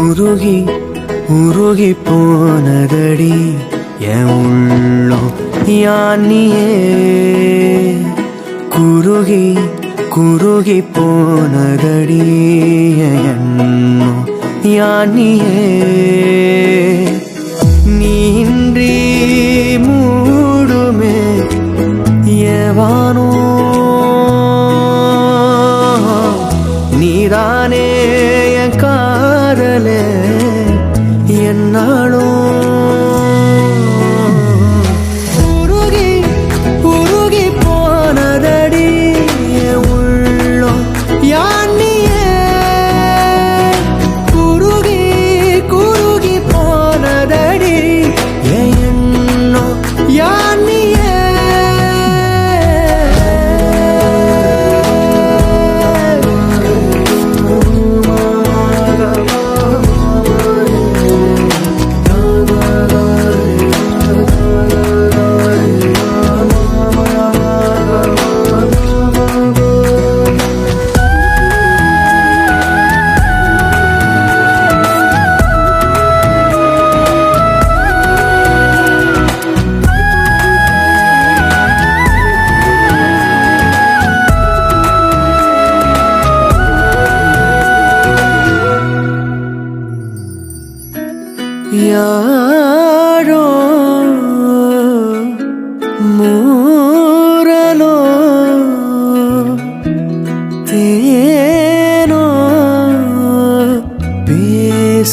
உருகி உருகி போனதடி என் உள்ளம் யானியே. குருகி குருகி போனதடி என்னோ யானியே. நீன்றி மூடுமே ஏவானோ. நீதானே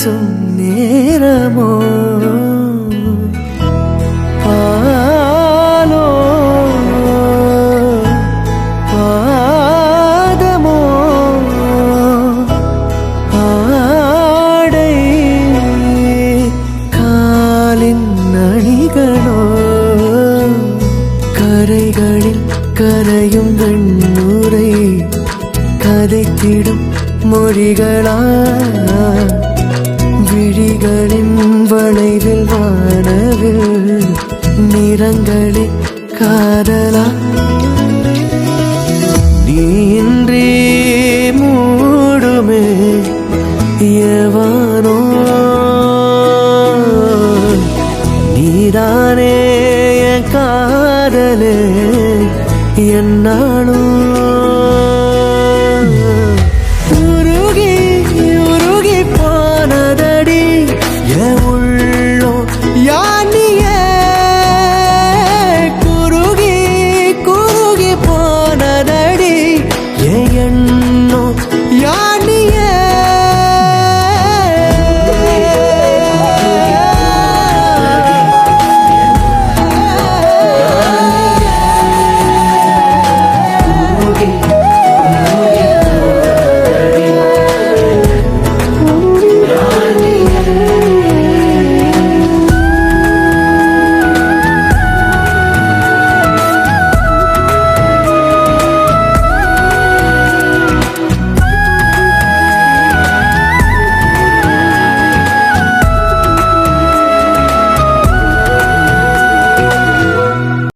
பேசும் நேரமோ? பாலோ பாதமோ? ஆடை காலின் அணிகளோ? கரைகளில் கரையும் வெண்ணுரை கதைத்திடும் மொழிகளா? விழிகளின் வளைவில் வானவில் நிறங்களில் காதலா? நீன்றி மூடுமே எவானோ நீதானே காதலே என்னாலும்